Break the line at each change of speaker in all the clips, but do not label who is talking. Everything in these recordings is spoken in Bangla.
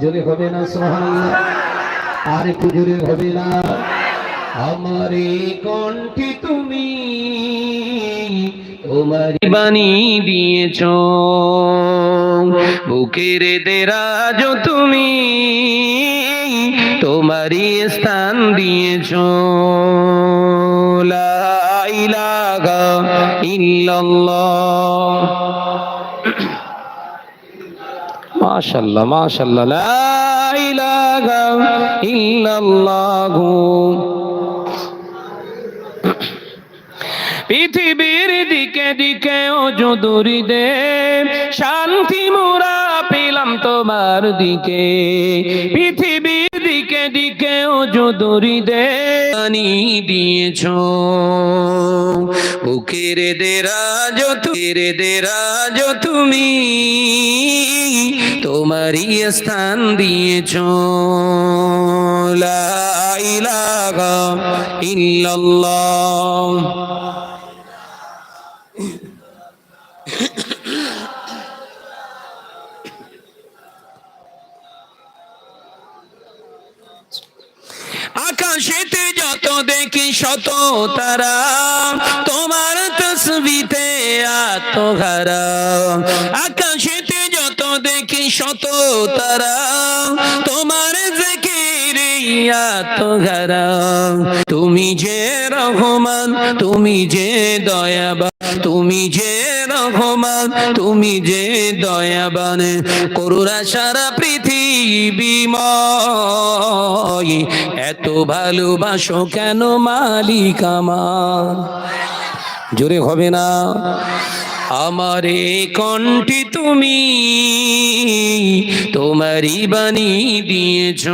জোরে হবে না সোহান আর একটু জোরে হবে না। আমার কণ্ঠে তুমি তোমার বাণী দিয়েছ। বুকের দেরাজ তুমি তোমারই স্থান দিয়েছ। ইল্লাল্লাহ। মাশাল্লাহ মাশাল্লাহ লা ইলাহা ইল্লাল্লাহ। পৃথিবীর দিকে দিকে ও যদুরি দে, শান্তি মোরা পেলাম তোমার দিকে। পৃথিবীর দিকে যদুরি দে পানি দিয়েছ। বুকের দেরাজ তুকের দেরাজ তুমি তোমারই স্থান দিয়েছ। লা ইলাহা ইল্লাল্লাহ। যত দেখি শত তারা। তোমার তসবিতে আত্মঘারা আকাশেতে যত দেখি শত তারা। তোমার জিকিরে আত্মঘারা তুমি যে রহমান, তুমি যে দয়াবান, তুমি যে রহমান, তুমি যে দয়াবান। করুণা সারা পৃথিবী পৃথিবীময় এত ভালোবাসো কেন মালিক আমার? জোরে হবে না? আমার কণ্ঠে তুমি তোমারই বাণী দিয়েছ।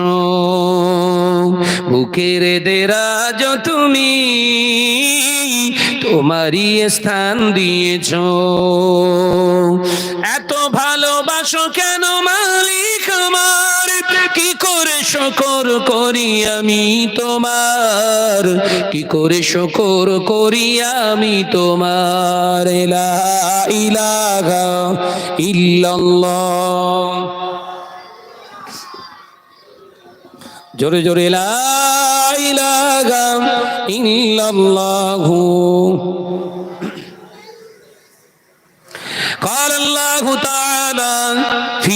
বুকের দেরাজ তুমি তোমারই স্থান দিয়েছ। এত ভালোবাসো কেন মালিক আমার? কি করে শকর করি আমি তোমার কি করে শকর করি আমি তোমার লা ইলাহা ইল্লাল্লাহ জোরে জোরে লা ইলাহা ইল্লাল্লাহু قال الله تعالى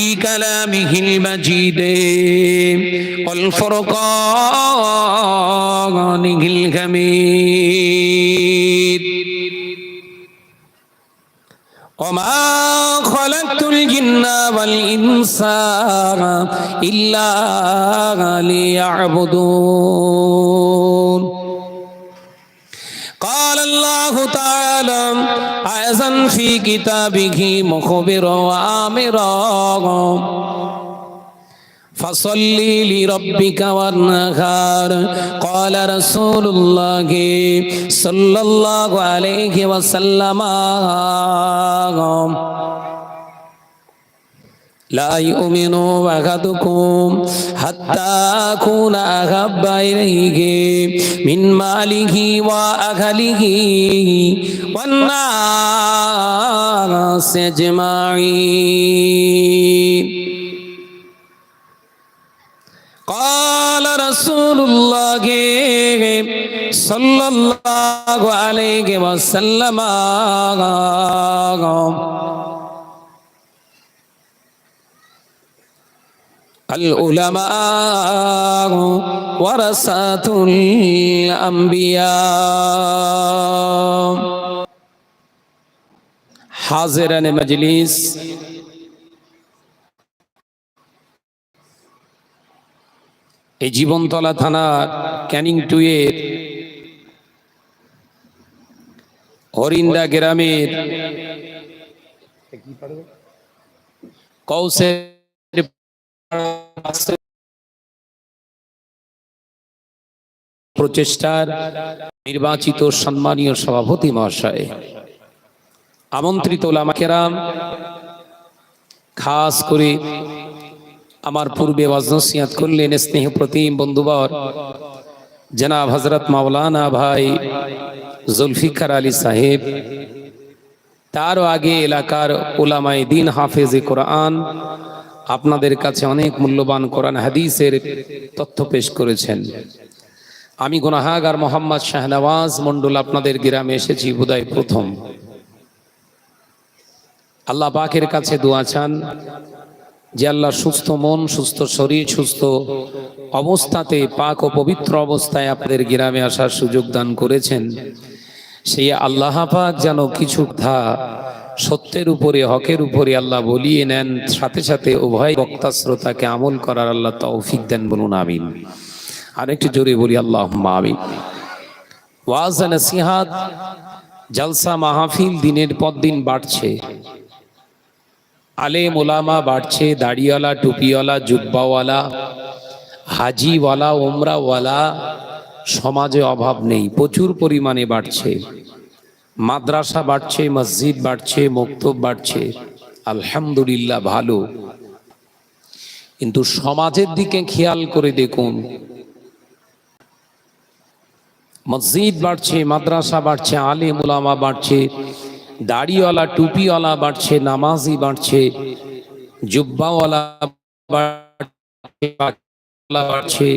في كلامه المجيد والفرقان الحميد وما خلقت الجن والإنس إلا ليعبدون قال الله تعالى أيضا في كتابه مخبرا وآمرا فصل لربك وانهار قال رسول الله صلى الله عليه وسلم لا يؤمن أحدكم حتى أكون أحب إليه من ماله وأهله والناس أجمعين قال رسول الله صلى الله عليه وسلم العلماء ورثة الأنبياء حاضران مجلس এই জীবনতলা থানার ক্যানিং টুয়ের হরিন্দা গ্রামের কৌশে প্রচেষ্টার নির্বাচিত সম্মানীয় সভাপতি মহাশয়, আমন্ত্রিত লামাকেরাম খাস করে আমার পূর্বে ওয়াজনসিয়াত করলেন স্নেহ প্রতিম বন্ধুবর, জনাব হজরত মাওলানা ভাই জুলফিকার আলী সাহেব, তারও আগে এলাকার ওলামাই দিন হাফেজ কোরআন আপনাদের কাছে অনেক মূল্যবান কোরআন হাদিসের তথ্য পেশ করেছেন। আমি গুনাহাগার মোহাম্মদ শাহনওয়াজ মন্ডল আপনাদের গ্রামে এসেছি, বোধহয় প্রথম। আল্লাহ পাকের কাছে দোয়া চান যে আল্লাহ সুস্থ মন, সুস্থ শরীর, সুস্থ অবস্থাতে পাক ও পবিত্র অবস্থায় আপনাদের গ্রামে আসার সুযোগ দান করেছেন। সেই আল্লাহ পাক যেন কিছু ধা সত্যের উপরে হকের উপরে আল্লাহ বলিয়ে নেন। সাথে সাথে উভয় বক্তা শ্রোতাকে আমল করার আল্লাহ তৌফিক দেন বলুন, আমিন। আরেকটু জোরে বলি আল্লাহ আমিন। ওয়াজ নসিহাত, জলসা মাহফিল দিনের পর দিন বাড়ছে। আলে মোলামা বাড়ছে, দাড়িওয়ালা, টুপিওয়ালা, জুব্বাওয়ালা, হাজিওয়ালা ওমরাওয়ালা সমাজে অভাব নেই, প্রচুর পরিমাণে বাড়ছে। মাদ্রাসা বাড়ছে, মসজিদ বাড়ছে, মক্তব বাড়ছে, আলহামদুলিল্লাহ ভালো। কিন্তু সমাজের দিকে খেয়াল করে দেখুন, মসজিদ বাড়ছে, মাদ্রাসা বাড়ছে আলে মুলামা বাড়ছে, দাড়িওয়ালা, টুপিওয়ালা বাড়ছে, নামাজি বাড়ছে, জুব্বাওয়ালা বাড়ছে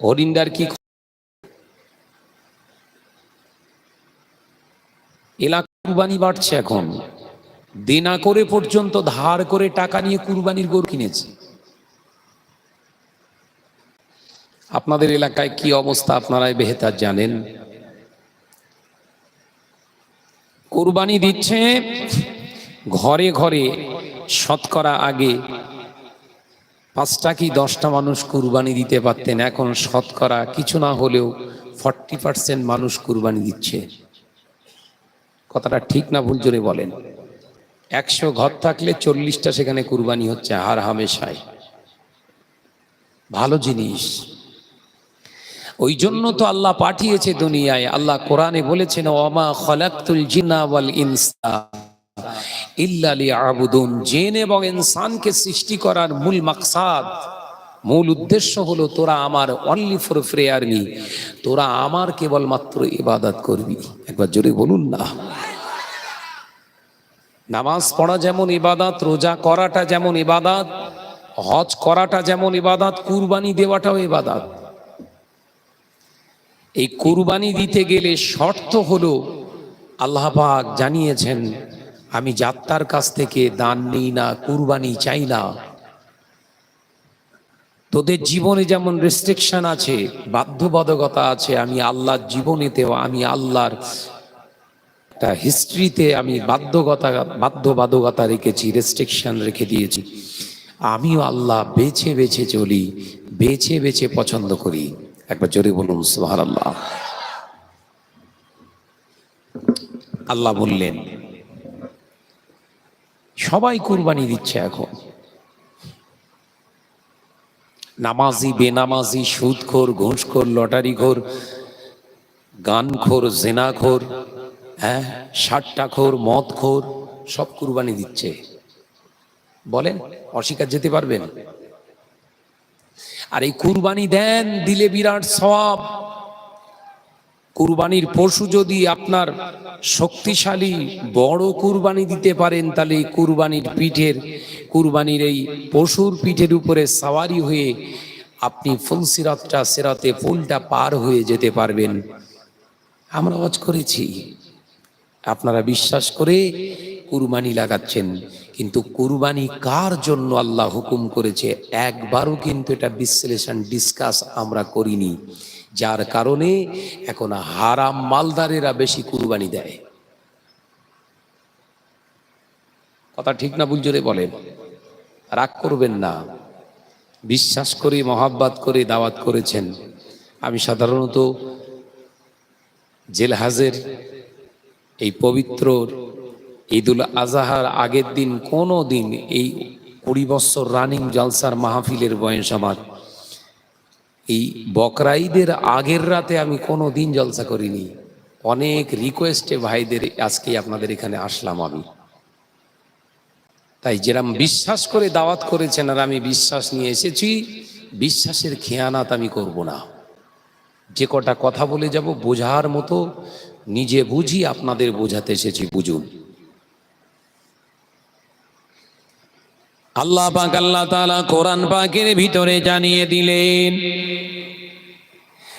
হরিন্দার কি এলাকা কুরবানি বাড়ছে এখন। দেনা করে পর্যন্ত ধার করে টাকা নিয়ে কুরবানির গরু কিনেছে। আপনাদের এলাকায় কি অবস্থা আপনারাই বেহেতার জানেন? কুরবানি দিচ্ছে ঘরে ঘরে শতকরা আগে পাঁচটা কি দশটা মানুষ কুরবানি দিতে পারতেন, এখন শতকরা কিছু না হলেও ফর্টি পার্সেন্ট মানুষ কুরবানি দিচ্ছে। কথাটা ঠিক না, ভুল জোরে বলেন। একশো ঘর থাকলে চল্লিশটা সেখানে কুরবানি হচ্ছে, হার হামেশায়। ভালো জিনিস। ওই জন্য তো আল্লাহ পাঠিয়েছে দুনিয়ায়। আল্লাহ কোরআনে বলেছেন ওমা খলাকতুল জিন্না ওয়াল ইনসা ইল্লা লিয়াবুদুন। জিন এবং ইনসানকে সৃষ্টি করার মূল মাকসাদ মূল উদ্দেশ্য হলো তোরা আমার অনলি ফর প্রেয়ার নি তোরা আমার কেবলমাত্র ইবাদত করবি। একবার জোরে বলুন না। নামাজ পড়া যেমন ইবাদত, রোজা করাটা যেমন ইবাদত, হজ করাটা যেমন ইবাদত, কুরবানি দেওয়াটাও ইবাদত। এই কুরবানি দিতে গেলে শর্ত হলো আল্লাহ পাক জানিয়েছেন, আমি যাত্রার কাছ থেকে দান নিই না, কুরবানি চাই না। তোদের জীবনে যেমন রেস্ট্রিকশন আছে, বাধ্যবাধকতা আছে, আমি আল্লাহর জীবনেতেও আমি আল্লাহর একটা হিস্ট্রিতে আমি বাধ্যকতা বাধ্যবাধকতা রেখেছি রেস্ট্রিকশন রেখে দিয়েছি। আমিও আল্লাহ বেছে বেছে চলি, বেছে বেছে পছন্দ করি। একবার জোরে বলুন সুহার আল্লাহ আল্লাহ বললেন, সবাই কুরবানি দিচ্ছে এখন। নামাজি বেনামাজি সুদখোর ঘুষখোর লটারিখোর গানখোর জেনাখোর হ্যাঁ সাতটাখোর মদখোর সব কুরবানি দিচ্ছে। বলেন অস্বীকার যেতে পারবেন? আর এই কুরবানি দেন দিলে বিরাট সওয়াব কুরবানির পশু যদি আপনার শক্তিশালী বড় কুরবানি দিতে পারেন, তাহলে কুরবানির পিঠের, কুরবানির এই পশুর পিঠের উপরে সাওয়ারি হয়ে আপনি ফুল সিরাতটা, সেরাতে ফুলটা পার হয়ে যেতে পারবেন। আমরা ওয়াজ করেছি। আপনারা বিশ্বাস করে কুরবানি লাগাচ্ছেন, কিন্তু কুরবানি কার জন্য আল্লাহ হুকুম করেছে? একবারও কিন্তু এটা বিশ্লেষণ, ডিসকাস আমরা করিনি। যার কারণে এখন হারাম মালদারেরা বেশি কুরবানি দেয়। কথা ঠিক না জোরে বলেন। রাগ করবেন না। বিশ্বাস করে, মহাব্বাত করে, দাওয়াত করেছেন। আমি সাধারণত জেলহাজের এই পবিত্র ঈদুল আজহার আগের দিন কোনো দিন এই কুড়ি বছর রানিং জলসার মাহফিলের বয়স আমার এই বকরা ঈদের আগের রাতে আমি কোনো দিন জলসা করিনি। অনেক রিকোয়েস্টে ভাইদের আজকে আপনাদের এখানে আসলাম আমি। তাই যেরাম বিশ্বাস করে দাওয়াত করেছেন আর আমি বিশ্বাস নিয়ে এসেছি, বিশ্বাসের খেয়ানাত আমি করব না। যে কটা কথা বলে যাব বোঝার মতো নিজে বুঝি আপনাদের বোঝাতে এসেছি, বুঝুন। আল্লাহ পাক আল্লাহ তাআলা কোরআন পাকের ভিতরে জানিয়ে দিলেন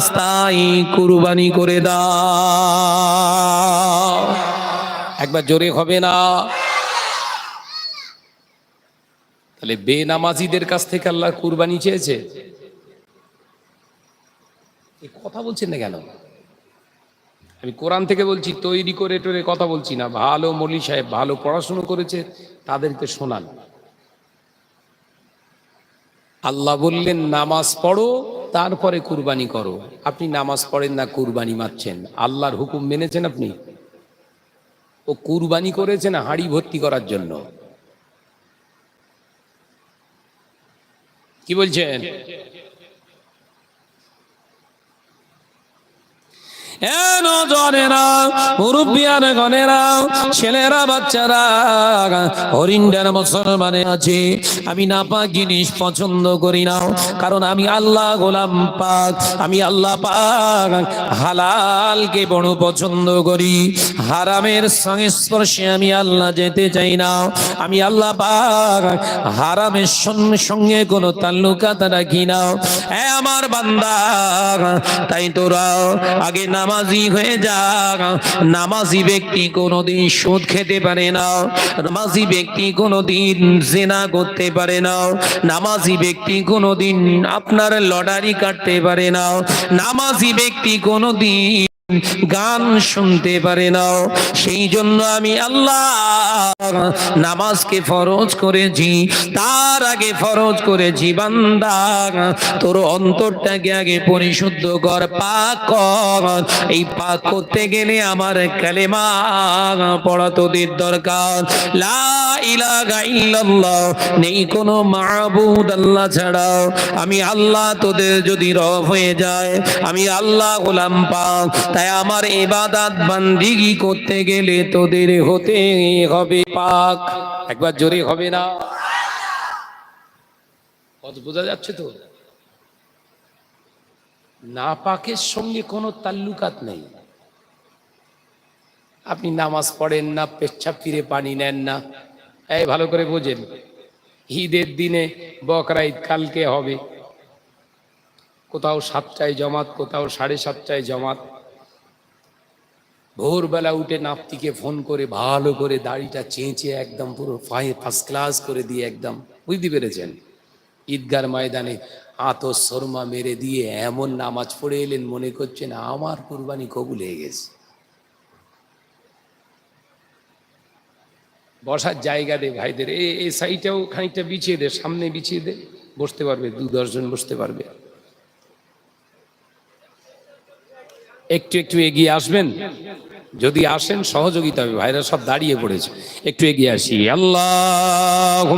রাস্তায় কুরবানি করে দাও। একবার জোরে হবে না? তাহলে বেনামাজিদের কাছ থেকে আল্লাহ কুরবানি চেয়েছে। কথা বলছেন না কেন? আমি কোরআন থেকে বলছি, তৈরি করে টোরে কথা বলছি না। ভালো মলি সাহেব ভালো পড়াশুনো করেছে, তাদেরকে শোনান। আল্লাহ বললেন, নামাজ পড়ো, তারপরে কুরবানি করো। আপনি নামাজ পড়েন না, কুরবানি মারছেন। আল্লাহর হুকুম মেনেছেন আপনি? ও কুরবানি করেছেন হাড়ি ভর্তি করার জন্য। কি বলছেন? জনেরা মুরব্বিয়ার গনেরা, ছেলেরা, বাচ্চারা হরিন্ডার মুসলমানে আছে। আমি নাপাক জিনিস পছন্দ করি না, কারণ আমি আল্লাহ গোলাম পাক, আমি আল্লাহ পাক হালালকে বড় পছন্দ করি। হারামের সংস্পর্শে আমি আল্লাহ যেতে চাই না। আমি আল্লাহ পাক হারামের সঙ্গে- সঙ্গে কোনো তাল্লুকাত রাখি না। আমার বান্দা, তাই তোরা আগে নামাজি হয়ে যাক। নামাজি ব্যক্তি কোনোদিন সুদ খেতে পারে না। নামাজি ব্যক্তি কোনোদিন জেনা করতে পারে না। নামাজি ব্যক্তি কোনোদিন আপনার লটারি কাটতে পারে না। নামাজি ব্যক্তি কোনোদিন গান শুনতে পারে না। সেই জন্য আমি আল্লাহ নামাজকে ফরজ করেছি, তার আগে ফরজ করেছি, বান্দা, তোর অন্তরটাকে আগে পরিশুদ্ধ কর, পাক কর। এই পাক করতে গেলে আমার কালেমা পড়া তোদের দরকার। লা ইলাহা ইল্লাল্লাহ, নেই কোনো মাবুদ আল্লাহ ছাড়াও আমি আল্লাহ তোদের যদি রব হয়ে যায়, আমি আল্লাহ গোলাম পাক। তাই আমার ইবাদত বান্দিগি করতে গেলে তোদের হতে হবে পাক। একবার জোরে হবে না? কত বোঝা যাচ্ছে তো? না পাকের সঙ্গে কোনো তাল্লুকাত নেই। আপনি নামাজ পড়েন না, পেচ্ছাপ ফিরে পানি নেন না। এই, ভালো করে বোঝেন। ঈদের দিনে বকরা ঈদ কালকে হবে। কোথাও সাতটায় জমাত, কোথাও সাড়ে সাতটায় জমাত। ভোরবেলা উঠে নাপতিকে ফোন করে, ভালো করে দাড়িটা চেঁচে একদম পুরো ফার্স্ট ক্লাস করে দিয়ে একদম বুঝতে পেরেছেন? ঈদগার ময়দানে আত শর্মা মেরে দিয়ে এমন নামাজ পড়ে এলেন, মনে করছেন আমার কুরবানি কবুল হয়ে গেছে। বসার জায়গা দে ভাইদের এই সাইডটাও খানিকটা বিছিয়ে দে, সামনে বিছিয়ে দে, বসতে পারবে, দু দশজন বসতে পারবে। একটু একটু এগিয়ে আসবেন? যদি আসেন, সহযোগিতা হবে। ভাইরা সব দাঁড়িয়ে পড়েছে। একটু এগিয়ে আসি। আল্লাহ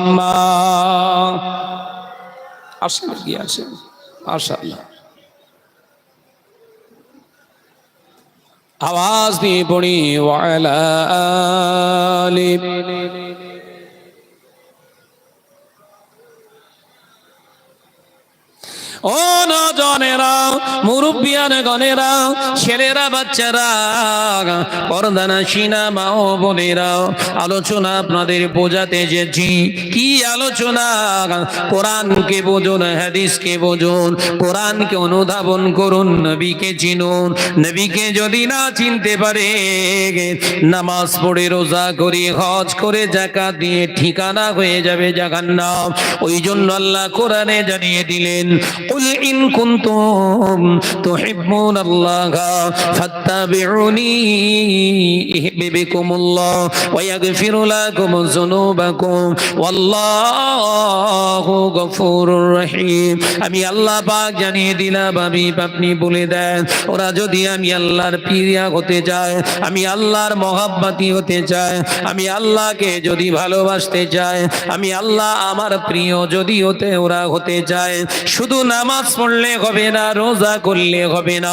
আসেন, এগিয়ে আসেন। মাশাআল্লাহ। আওয়াজ দিয়ে পড়ি ওয়ালা ও নজনেরা, মুরব্বিয়ান গনেরা, ছেলেরা, বাচ্চারা পর্দানা সিনা মা ও বোনেরা, আলোচনা আপনাদের বোঝাতে যেছি কি আলোচনা? কোরআনকে বোঝুন, হাদিসকে বোঝুন, কোরআনকে অনুধাবন করুন, নবীকে চিনুন। নবীকে যদি না চিনতে পারে, নামাজ পড়ে, রোজা করে, হজ করে জাকাত দিয়ে ঠিকানা হয়ে যাবে জাহান্নাম। ওই জন্য আল্লাহ কোরআনে জানিয়ে দিলেন قل إن كنتم تحبون الله فاتبعوني يحببكم الله ويغفر لكم ذنوبكم والله غفور رحيم আমি আল্লাহ পাক জানিয়ে দিলাম আমি আপনি বলে দেন ওরা যদি আমি আল্লাহর প্রিয়া হতে চায় আমি আল্লাহর মহাব্বাতি হতে চায় আমি আল্লাহকে যদি ভালোবাসতে চায় আমি আল্লাহ আমার প্রিয় যদি হতে ওরা হতে চায় শুধু নামাজ পড়লে হবে না, রোজা করলে হবে না,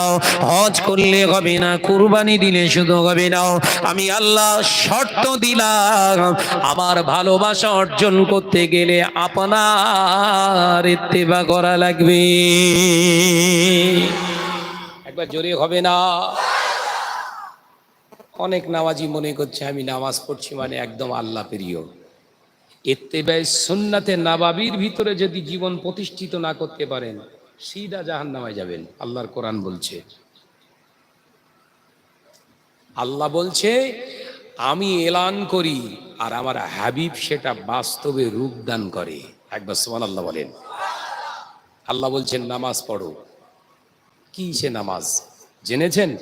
হজ করলে হবে না, কুরবানি দিলে শুধু হবে না। আমি আল্লাহ শর্ত দিলাম, আমার ভালোবাসা অর্জন করতে গেলে আপনার ইত্তেবা করা লাগবে। একবার জোরে হবে না। অনেক নামাজি মনে করছে, আমি নামাজ পড়ছি মানে একদম আল্লাহ প্রিয়। এত্তেবায় সুন্নাতে নাবাবির ভিতরে যদি জীবন প্রতিষ্ঠিত না করতে পারেন সিদা জাহান নামায় যাবেন, আল্লাহর কোরআন বলছে। আল্লাহ বলছে, আমি এলান করি আর আমার হাবিব সেটা বাস্তবে রূপদান করে। একবার সোমান আল্লাহ বলেন। আল্লাহ বলছেন, নামাজ পড়ো। কি সে নামাজ? জেনেছেন?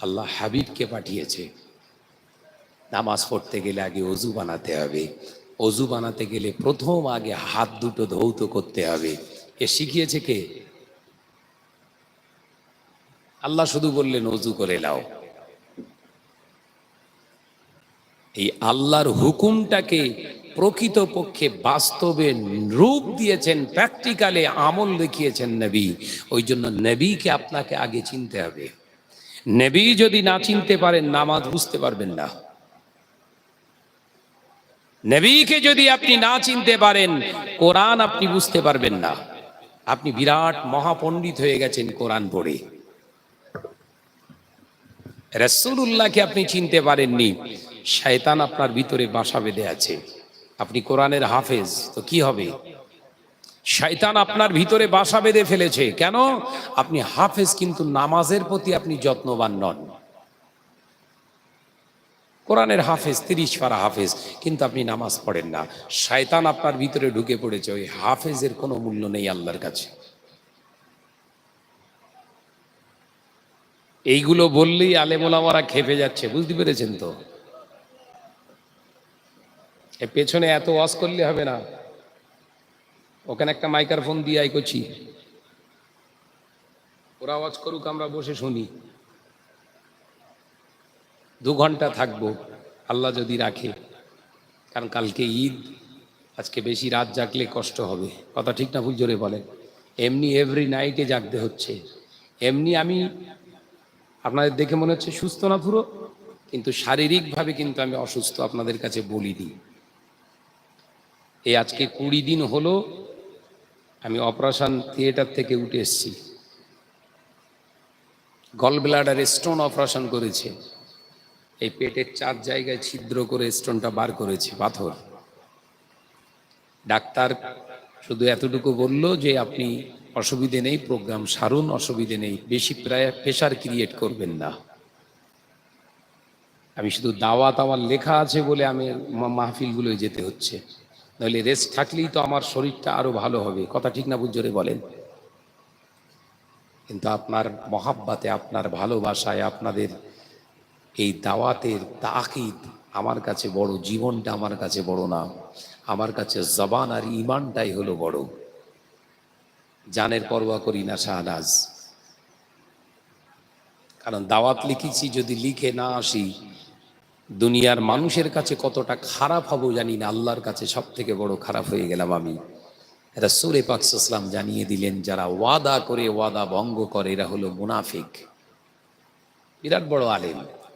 আল্লাহ হাবিবকে পাঠিয়েছে। নামাজ পড়তে গেলে আগে অজু বানাতে হবে। অজু বানাতে গেলে প্রথম আগে হাত দুটো ধৌত করতে হবে। এ শিখিয়েছে কে? আল্লাহ শুধু বললেন, অজু করে লাও এই আল্লাহর হুকুমটাকে প্রকৃতপক্ষে বাস্তবে রূপ দিয়েছেন, প্র্যাকটিক্যালে আমল দেখিয়েছেন নবী। ওই জন্য নবীকে আপনাকে আগে চিনতে হবে। নবী যদি না চিনতে পারেন, নামাজ বুঝতে পারবেন না। নবীকে যদি আপনি না চিনতে পারেন, কোরআন আপনি বুঝতে পারবেন না। আপনি বিরাট মহাপণ্ডিত হয়ে গেছেন কোরআন পড়ে। রসুল্লাহকে আপনি চিনতে পারেননি, শয়তান আপনার ভিতরে বাসা বেঁধে আছে। আপনি কোরআনের হাফেজ, তো কি হবে? শয়তান আপনার ভিতরে বাসা বেঁধে ফেলেছে। কেন? আপনি হাফেজ, কিন্তু নামাজের প্রতি আপনি যত্নবান নন। কোরআনের হাফেজ, তিরিশ পারা হাফেজ, কিন্তু আপনি নামাজ পড়েন না। শায়তান আপনার ভিতরে ঢুকে পড়েছে, ওই হাফেজের কোনো মূল্য নেই আল্লাহর কাছে। এইগুলো বললেই আলেমোলামারা খেপে যাচ্ছে, বুঝতে পেরেছেন তো? পেছনে এত ওয়াজ করলে হবে না। ওখানে একটা মাইক্রোফোন দিয়ে আই করছি। ওরা আওয়াজ করুক, আমরা বসে শুনি। দু ঘণ্টা থাকব। আল্লাহ যদি রাখে, কারণ কালকে ঈদ, আজকে বেশি রাত জাগলে কষ্ট হবে। কথা ঠিক না ভুল জোরে বলেন এমনি এভরি নাইটে জাগতে হচ্ছে। এমনি আমি, আপনাদের দেখে মনে হচ্ছে সুস্থ না পুরো? কিন্তু শারীরিকভাবে কিন্তু আমি অসুস্থ আপনাদের কাছে বলি দিই এই আজকে কুড়ি দিন হলো আমি অপারেশন থিয়েটার থেকে উঠে এসেছি। গল ব্লাডার স্টোন অপারেশন করেছে। এই পেটের চার জায়গায় ছিদ্র করে স্টোনটা বার করেছে, পাথর। ডাক্তার শুধু এতটুকু বলল যে আপনি অসুবিধে নেই প্রোগ্রাম সারুন, অসুবিধে নেই। বেশি প্রায় প্রেশার ক্রিয়েট করবেন না। আমি শুধু দাওয়াত আমার লেখা আছে বলে আমি মাহফিলগুলোয় যেতে হচ্ছে। নইলে রেস্ট থাকলেই তো আমার শরীরটা আরও ভালো হবে। কথা ঠিক না বুঝজোরে বলেন। কিন্তু আপনার মহাব্বাতে, আপনার ভালোবাসায়, আপনাদের এই দাওয়াতের তাকিদ আমার কাছে বড়, জীবনটা আমার কাছে বড় না। আমার কাছে জবান আর ইমানটাই হলো বড়। জানের পরোয়া করি না শাহনাজ। কারণ দাওয়াত লিখেছি, যদি লিখে না আসি, দুনিয়ার মানুষের কাছে কতটা খারাপ হব জানি না। আল্লাহর কাছে সব থেকে বড় খারাপ হয়ে গেলাম আমি। রাসূলে পাক সাল্লাম জানিয়ে দিলেন, যারা ওয়াদা করে, ওয়াদা ভঙ্গ করে, এরা হলো মুনাফিক। বিরাট বড় আলেম।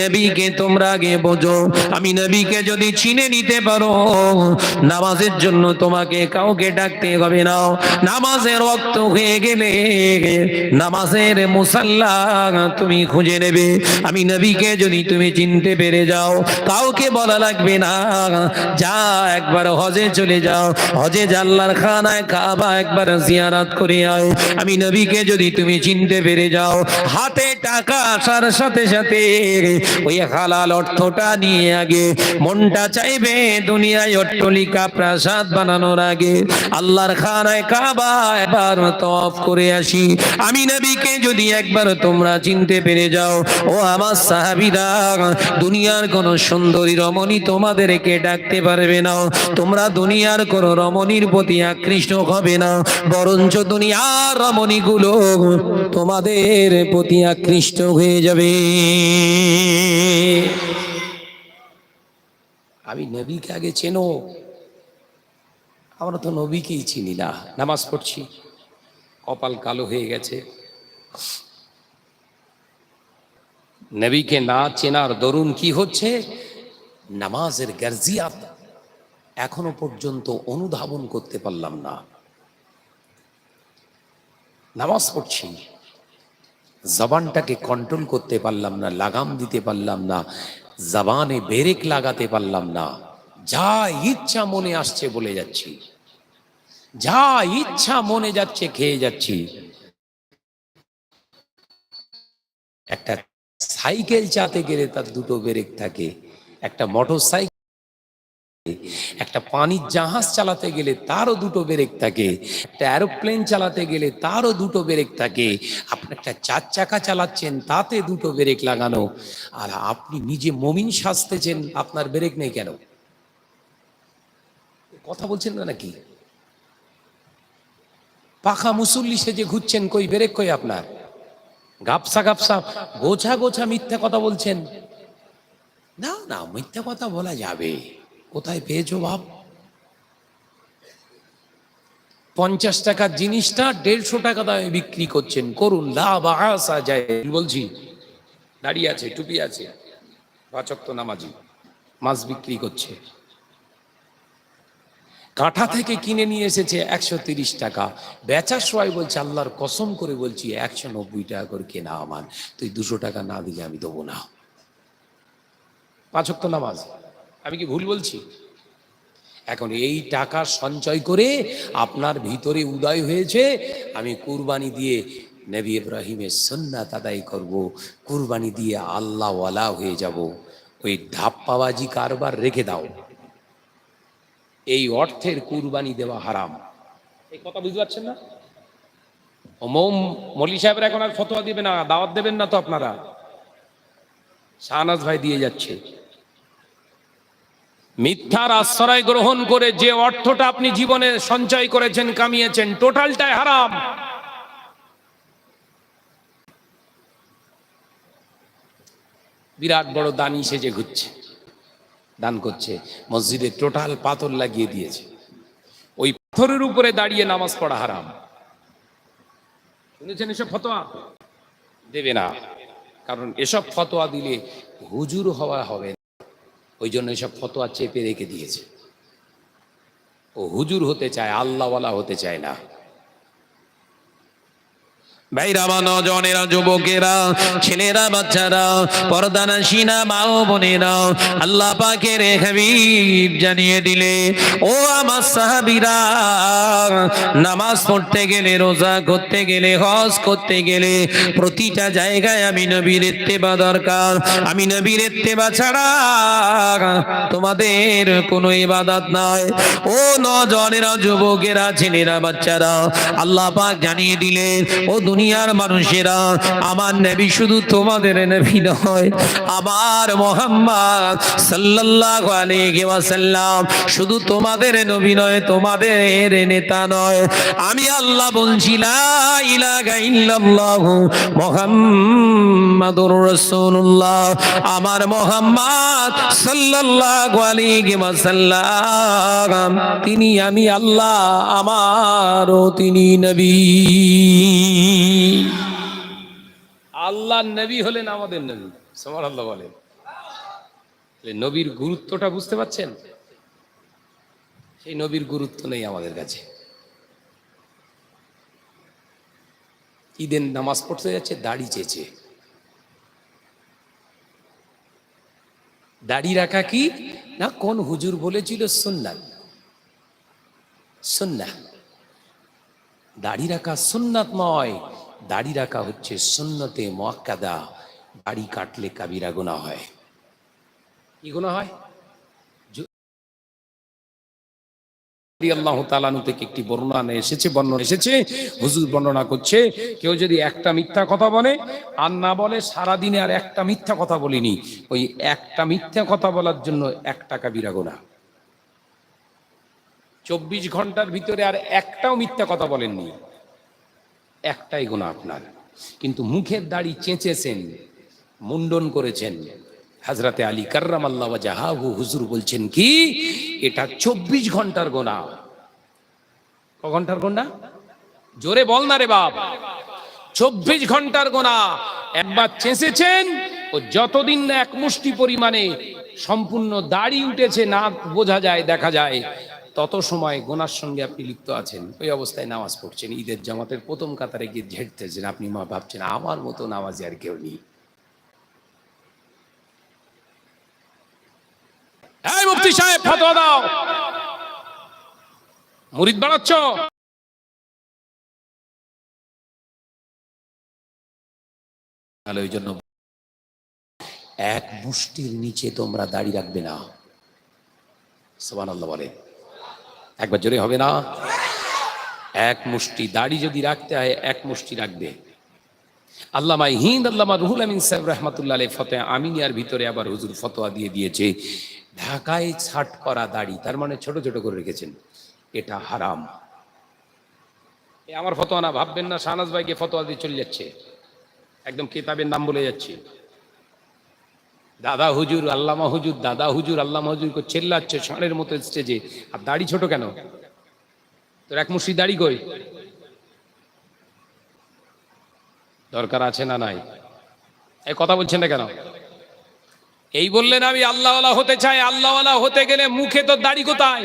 নবীকে তোমরা আগে বোঝো। আমি নবীকে যদি চিনে নিতে পারো, নামাজের জন্য তোমাকে কাউকে ডাকতে হবে না। নামাজের রক্ত হয়ে গেলে নামাজের মুসাল্লা তুমি খুঁজে নেবে। আমি নবীকে যদি তুমি চিনতে পেরে যাও, কাউকে বলা লাগবে না, যা একবার হজে চলে যাও। হজে জাল্লার খানায় কাবা একবার জিয়ারাত করে আয়। আমি নবীকে যদি তুমি চিনতে পেরে যাও, হাতে টাকা আসার সাথে সাথে ওই হালাল অর্থটা নিয়ে আগে মনটা চাইবে দুনিয়ায় অট্টলিকা প্রাসাদ বানানোর আগে। আল্লাহর খানায় কাবা এবার তফ করে আসি। আমি নবীকে যদি একবার তোমরা চিনতে পেরে যাও, ও আমার সাহাবিরা, দুনিয়ার কোন সুন্দরী রমণী তোমাদেরকে ডাকতে পারবে না। তোমরা দুনিয়ার কোন রমণীর প্রতি আকৃষ্ট হবে না, বরঞ্চ দুনিয়ার রমণীগুলো তোমাদের প্রতি আকৃষ্ট হয়ে যাবে।
আমি নবীকে আগে চেনো। আমরা তো নবীকেই চিনি না। নামাজ পড়ছি। কপাল কালো হয়ে গেছে। নবীকে না চেনার দরুন কি হচ্ছে? নামাজের গার্জিয়াত এখনও পর্যন্ত অনুধাবন করতে পারলাম না। নামাজ পড়ছি। জবানটাকে কন্ট্রোল করতে পারলাম না, লাগাম দিতে পারলাম না, জবানে বেরেক লাগাতে পারলাম না। যা ইচ্ছা মনে আসছে বলে যাচ্ছি। যা ইচ্ছা মনে যাচ্ছে খেয়ে যাচ্ছি। একটা সাইকেল চালাতে গেলে তার দুটো ব্রেক থাকে, একটা মোটর সাইকেল একটা পানির জাহাজ চালাতে গেলে তারও দুটো ব্রেক থাকে, একটা অ্যারোপ্লেন চালাতে গেলে তারও দুটো ব্রেক থাকে, আপনি একটা চার চাকা চালাচ্ছেন তাতে দুটো ব্রেক লাগানো, আর আপনি নিজে মমিন সাজতেছেন, আপনার ব্রেক নেই কেন? কথা বলছেন না নাকি? পাখা মুসল্লি সেজে ঘুরছেন, কই ব্রেক কই আপনার? গাপসা গাপসা গোছা গোছা মিথ্যা কথা বলছেন। না না, মিথ্যা কথা বলা যাবে। কোথায় পেয়েছ বাপ? পঞ্চাশ টাকার জিনিসটা দেড়শো টাকা দামে বিক্রি করছেন। করুন লাভ আসা যায়। বলছি, দাঁড়িয়ে আছে, টুপি আছে। বাচক তো নামাজি, মাছ বিক্রি করছে। কাঁঠা থেকে কিনে নিয়ে এসেছে একশো তিরিশ টাকা। বেচার সবাই বলছে, আল্লাহর কসম করে বলছি, একশো নব্বই টাকা করে কেনা আমার। তুই দুশো টাকা না দিলে আমি দেবো না। পাঁচক তো নামাজ। আমি কি ভুল বলছি? এখন এই টাকা সঞ্চয় করে আপনার ভিতরে উদয় হয়েছে, আমি কুরবানি দিয়ে নবী ইব্রাহিমের সন্ন্যাত আদায় করব, কুরবানি দিয়ে আল্লাহওয়ালা হয়ে যাব। ওই ধাপ্পাবাজি কারবার রেখে দাও। এই অর্থের কুরবানি দেওয়া হারাম। এই কথা বুঝতে পারছেন না? মৌম মলি সাহেবের এখন আর ফতোয়া দিবে না, দাওয়াত দেবেন না তো আপনারা। শাহনাজ ভাই দিয়ে যাচ্ছে। মিথ্যার আশ্রয় গ্রহণ করে যে অর্থটা আপনি জীবনে সঞ্চয় করেছেন, কামিয়েছেন, টোটালটাই হারাম। বিরাট বড় দানি সেজে ঘুরছে, দান করছে, মসজিদে টোটাল পাথর লাগিয়ে দিয়েছে। ওই পাথরের উপরে দাঁড়িয়ে নামাজ পড়া হারাম। শুনেছেন এসব ফতোয়া? দেবে না, কারণ এসব ফতোয়া দিলে হুজুর হওয়া হবে ওই জন্য এসব ফতোয়া চেপে রেখে দিয়েছে। ও হুজুর হতে চায়, আল্লাহওয়ালা হতে চায় না।
ভাইরা মা নজনেরা যুবকেরা বাচ্চারা, পর্দানা সিনা দিলে, ও আমার সাহাবিরা, নামাজ পড়তে গেলে প্রতিটা জায়গায় আমি নবীর ইত্তেবা দরকার। আমি নবীর ইত্তেবা ছাড়া তোমাদের কোনো ইবাদত নয় ও নজনেরা, যুবকেরা, ছেলেরা, বাচ্চারা, আল্লাহ পাক জানিয়ে দিলেন ও দুনিয়ার মানুষেরা, আমার নবী শুধু তোমাদের নবী নয়, আমার মোহাম্মদ সাল্লাল্লাহু আলাইহি ওয়াসাল্লাম শুধু তোমাদের নবী নয়, তোমাদের নেতা নয়। আমি আল্লাহ বলছি, লা ইলাহা ইল্লাল্লাহু মুহাম্মাদুর রাসূলুল্লাহ। আমার মোহাম্মদ সাল্লাল্লাহু আলাইহি ওয়াসাল্লাম, তিনি আমি আল্লাহ, আমারও তিনি নবী।
আল্লাহ নবী হলেন আমাদের নবী সবার আল্লাহ বলেন নবীর গুরুত্বটা বুঝতে পারছেন? সেই নবীর গুরুত্ব নেই আমাদের কাছে। ঈদের নামাজ পড়তে যাচ্ছে, দাড়ি চেয়েছে। দাড়ি রাখা কি? না, কোন হুজুর বলেছিল সুন্না সুন্না দাড়ি রাখা সুন্নাত নয়, দাড়ি রাখা হচ্ছে সুন্নতে মোয়াক্কাদা। দাড়ি কাটলে কাবিরা গোনা হয়। কি গোনা হয়? আল্লাহ তালানু থেকে একটি বর্ণনা এসেছে বর্ণনা এসেছে, হুজুর বর্ণনা করছে, কেউ যদি একটা মিথ্যা কথা বলে আর না বলে সারাদিনে আর একটা মিথ্যা কথা বলিনি, ওই একটা মিথ্যা কথা বলার জন্য এক টাকা বিরাগোনা। চব্বিশ ঘণ্টার ভিতরে আর একটাও মিথ্যা কথা বলেননি। একটাই গোনা আপনার। কিন্তু মুখের দাড়ি চেঁচেছেন, মুন্ডন করেছেন। হাজরাতে আলী কার্রাম আল্লাহ জাহাহু হুজুর বলছেন কি? এটা চব্বিশ ঘণ্টার গোনা। ক ঘণ্টার গোনা? জোরে বল না রে বাপ। চব্বিশ ঘণ্টার গোনা। একবার চেঁচেছেন ও যতদিন না এক মুষ্টি পরিমাণে সম্পূর্ণ দাড়ি উঠেছে না বোঝা যায়, দেখা যায়, তত সময় গোনার সঙ্গে আপনি লিপ্ত আছেন। ওই অবস্থায় নামাজ পড়ছেন। ঈদের জামাতের প্রথম কাতারে গিয়ে ঝেড়তেছেন। আপনি মা ভাবছেন, আমার মতো নামাজি আর কেউ নেই। এই মুফতি সাহেব, ফতোয়া দাও। মুরিদ বাড়াচ্ছ তাহলে ওই জন্য এক মুষ্টির নিচে তোমরা দাড়ি রাখবে না। আল্লাহ বলে। একবার জোরে হবে না? এক মুষ্টি দাড়ি যদি রাখতে হয়, এক মুষ্টি রাখবে। আল্লামা হিন্দ, আল্লামা রুহুল আমিন সাহেব রহমতুল্লাহ ফতে আমিনিয়ার ভিতরে আবার হুজুর ফতোয়া দিয়ে দিয়েছে। ঢাকায় ছাট করা দাড়ি, তার মানে ছোট ছোট করে রেখেছেন, এটা হারাম। এ আমার ফতোয়া না, ভাববেন না, শাহনাজ ভাইকে ফতোয়া দিয়ে চলে যাচ্ছে। একদম কিতাবের নাম বলে যাচ্ছে। দাদা হুজুর, আল্লামা হুজুর, দাদা হুজুর, আল্লামা হুজুর করে চেল্লাচ্ছে ষাঁড়ের মতো স্টেজে। আর দাড়ি ছোট কেন? তোর এক মুষ্টি দাড়ি কই? দরকার আছে না নাই? এই কথা বলছেন না কেন? এই বললেন আমি আল্লাহওয়ালা হতে চাই। আল্লাহওয়ালা হতে গেলে মুখে তো দাড়ি কোথায়?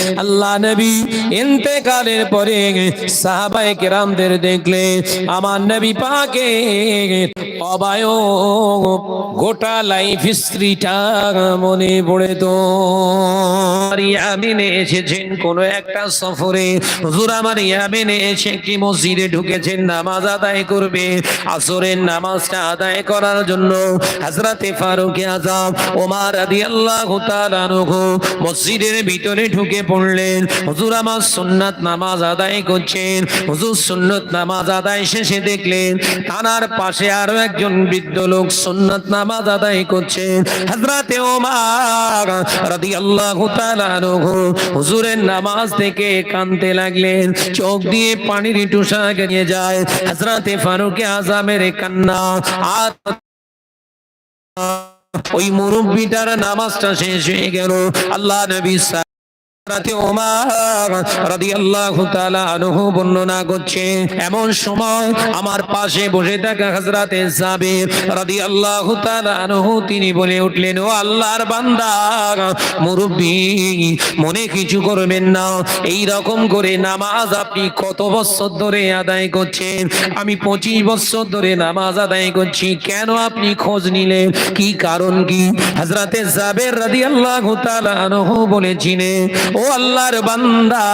আল্লাহ নবী ইন্তেকালের পরে সাহাবায়ে কেরামদের দেখলে আমার নবী পাকে অবায় গোটা লাইফ হিস্ট্রিটা মনে পড়ে তো। ইয়ামিনে এসেছেন কোন একটা সফরে। হুজুর আমার ইয়ামিনে এসে একটি মসজিদে ঢুকেছেন, নামাজ আদায় করবে। আসরের নামাজটা আদায় করার জন্য হযরতে ফারুক আযম ওমর তাআলা আনহু মসজিদের ভিতরে ঢুকে পড়লেন। হুজুর আমার সুন্নাত নামাজ আদায় করছেন। হুজুর সুন্নাত নামাজ আদায় শেষে দেখলেন তানার পাশে আরও একজন বৃদ্ধ লোক সুন্নাত নামাজ আদায় করছেন। হযরতে ওমর রাদিয়াল্লাহু তাআলা আনহু হুজুরের নামাজ থেকে লাগলেন। চোখ দিয়ে পানির টুসা যায়। হযরতে ফারুক আযমের কান্না। আর ওই মুরব্বিটার নামাজটা শেষ হয়ে গেল। আল্লাহ নবী বর্ণনা করছে, এমন সময় আমার পাশে বসে থাকা হযরতে সাবির রাদিয়াল্লাহু তাআলা তিনি বলে উঠলেন, ও আল্লাহর বান্দা, মুরব্বি, মনে কিছু করবেন না। এই রকম করে নামাজ আপনি কত বছর ধরে আদায় করছেন? আমি পঁচিশ বছর ধরে নামাজ আদায় করছি, কেন আপনি খোঁজ নিলেন? কি কারণ কি? সাবির রাদিয়াল্লাহু তাআলা আনহু বলেছিলেন ও আল্লাহর বান্দা,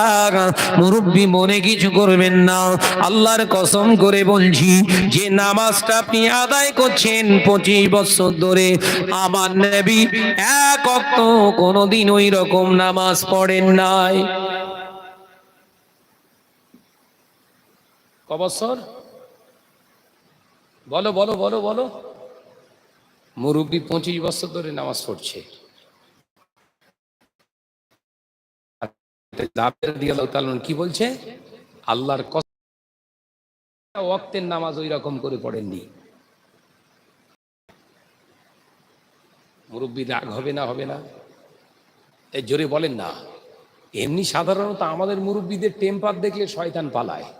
মুরব্বি মনে কিছু করবেন না। আল্লাহর কসম করে বলছি, যে নামাজটা আপনি আদায় করছেন পঁচিশ বছর ধরে, আমার নবী এক অক্ত কোনোদিন ওই রকম নামাজ পড়েন নাই।
ক বছর? বলো বলো বলো বলো। মুরব্বী পঁচিশ বছর ধরে নামাজ পড়ছে জাবের রাদিয়াল্লাহু তাআলা আনহু কি বলছে? আল্লাহর ওয়াক্তের নামাজ ওই রকম করে পড়েননি। মুরব্বী রাগ হবে না হবে না। এই জোরে বলেন না। এমনি সাধারণত আমাদের মুরব্বীদের টেম্পার দেখলে শয়তান পালায়।